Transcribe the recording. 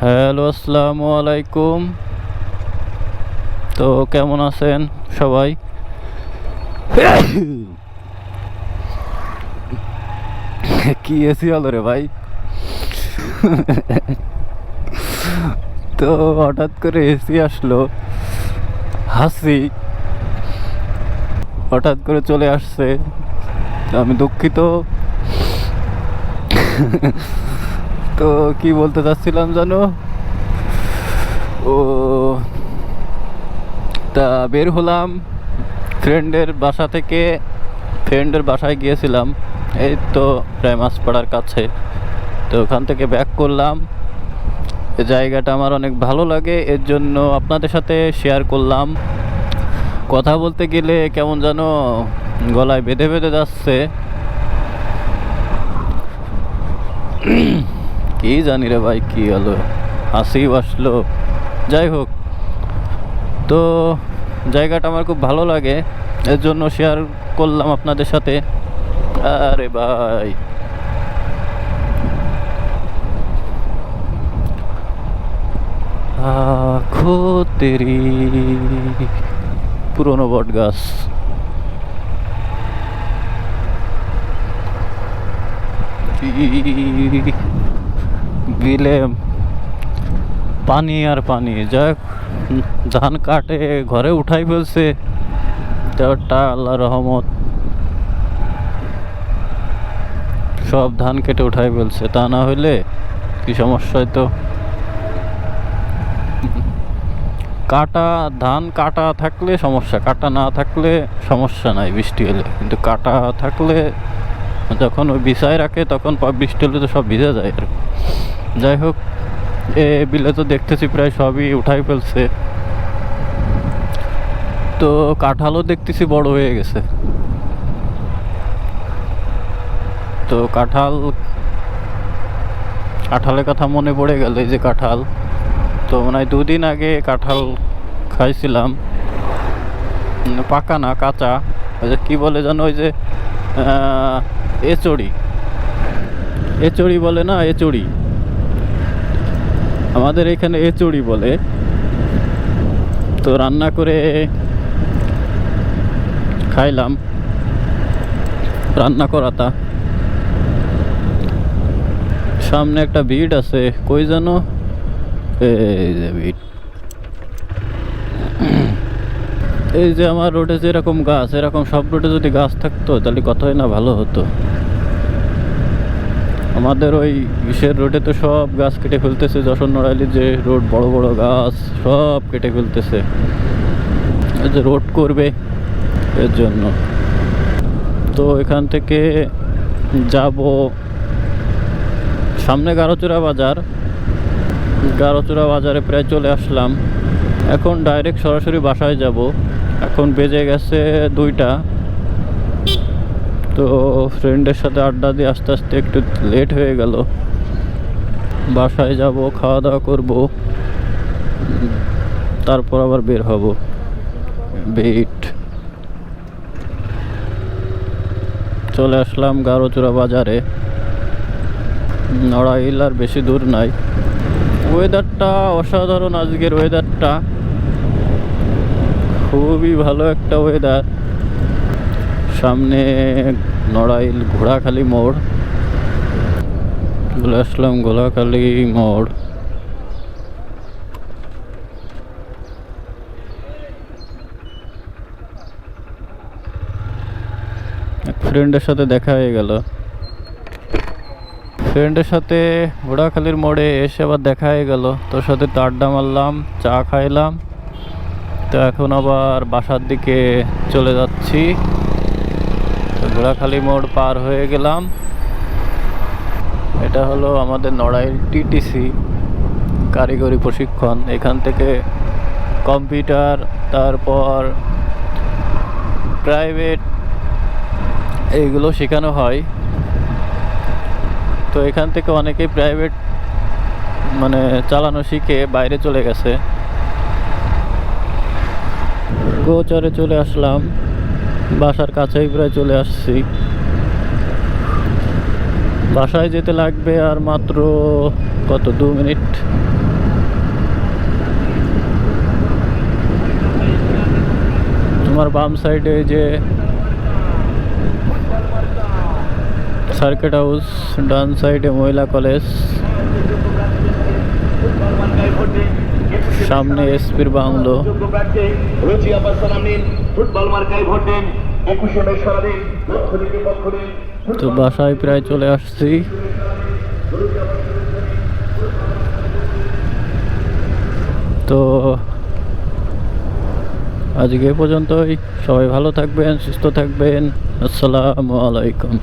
Hello, আসসালামু আলাইকুম। তো কেমন আছেন সবাই? কি এসি হলো রে ভাই? তো হঠাৎ করে এসি আসলো। হাসি। হঠাৎ করে চলে আসছে। আমি দুঃখিত। তো কি বলতে চাচ্ছিলাম জানো? ও, তা বের হলাম ফ্রেন্ডের বাসা থেকে। ফ্রেন্ডের বাসায় গিয়েছিলাম, এই তো প্রায় মাছপাড়ার কাছে। তো ওখান থেকে ব্যাক করলাম। জায়গাটা আমার অনেক ভালো লাগে, এর জন্য আপনাদের সাথে শেয়ার করলাম। কথা বলতে গেলে কেমন যেন গলায় বেঁধে বেঁধে যাচ্ছে। কি জানি রে ভাই, কি হলো? হাসি আসলো যাই হোক, তো জায়গাটা আমার খুব ভালো লাগে, এর জন্য শেয়ার করলাম আপনাদের সাথে। আরে ভাই। আখো তেরি, পুরনো বট গাছ। বিলে পানি আর পানি যাক ধান কাটে, ঘরে উঠাই ফেলছে। আল্লাহ রহমত। সব ধান কেটে উঠাই ফেলছে, তা না হইলে কি সমস্যা হইতো? কাটা, ধান কাটা থাকলে সমস্যা, কাটা না থাকলে সমস্যা নাই বৃষ্টি হলে। কিন্তু কাটা থাকলে যখন ওই বিছায় রাখে, তখন বৃষ্টি হলে তো সব ভিজে যায় আর যাই হোক, এ বিলে তো দেখতেছি প্রায় সবই উঠাই ফেলছে। তো কাঁঠালও দেখতেছি বড় হয়ে গেছে। তো কাঁঠাল, কাঁঠালের কথা মনে পড়ে গেল এই যে কাঁঠাল। তো মনে দুদিন আগে কাঁঠাল খাইছিলাম। পাকা না, কাঁচা। ওই যে কী বলে যেন ওই যে এচড়ি এচড়ি বলে না এচড়ি আমাদের এখানে এচড়ি বলে। তো রান্না করে খাইলাম। রান্না করাতা সামনে একটা ভিড় আছে, কই জানো এই যে ভিড়। এই যে আমার রোডে যেরকম গাছ, এরকম সব রোডে যদি গাছ থাকতো, তাহলে কতই না ভালো হতো। আমাদের ওই ইসের রোডে তো সব গাছ কেটে ফেলতেছে, যশোর নড়াইলি যে রোড বড় বড় গাছ, সব কেটে ফেলতেছে। যে রোড করবে এর জন্য। তো এখান থেকে যাব সামনে গারোচূড়া বাজার। গারোচূড়া বাজারে প্রায় চলে আসলাম। এখন ডাইরেক্ট সরাসরি বাসায় যাব। এখন বেজে গেছে দুইটা। তো ফ্রেন্ডের সাথে আড্ডা দিয়ে আস্তে আস্তে একটু লেট হয়ে গেল। বাসায় যাব, খাওয়া দাওয়া করব, তারপর আবার বের হব। বেট চলে আসলাম গারোচূড়া বাজারে। নড়াইল আর বেশি দূর নাই। ওয়েদারটা অসাধারণ আজকের ওয়েদারটা খুবই ভালো একটা ওয়েদার সামনে নড়াইল ঘোড়াখালি মোড়। চলে আসলাম ঘোড়াখালি মোড়। ফ্রেন্ডের সাথে দেখা হয়ে গেল। ফ্রেন্ডের সাথে ঘোড়াখালির মোড়ে এসে আবার দেখা হয়ে গেল। তোর সাথে আড্ডা মারলাম, চা খাইলাম। তো এখন আবার বাসার দিকে চলে যাচ্ছি। ঘোড়াখালি মোড় পার হয়ে গেলাম। এটা হলো আমাদের নড়াইল টিটিসি কারিগরি প্রশিক্ষণ। এখান থেকে কম্পিউটার, তারপর প্রাইভেট, এইগুলো শেখানো হয়। তো এখান থেকে অনেকেই প্রাইভেট মানে চালানো শিখে বাইরে চলে গেছে। গোচরে চলে আসলাম। বাসার কাছেই প্রায় চলে আসছি। বাসায় যেতে লাগবে আর মাত্র কত, দু মিনিট? তোমার বাম সাইডে যে সার্কিট হাউস ডান সাইডে মহিলা কলেজ সামনে এসপির বাংলো তো বাসায় প্রায় চলে আসছি। তো আজকে পর্যন্তই। সবাই ভালো থাকবেন, সুস্থ থাকবেন। আসসালামু আলাইকুম।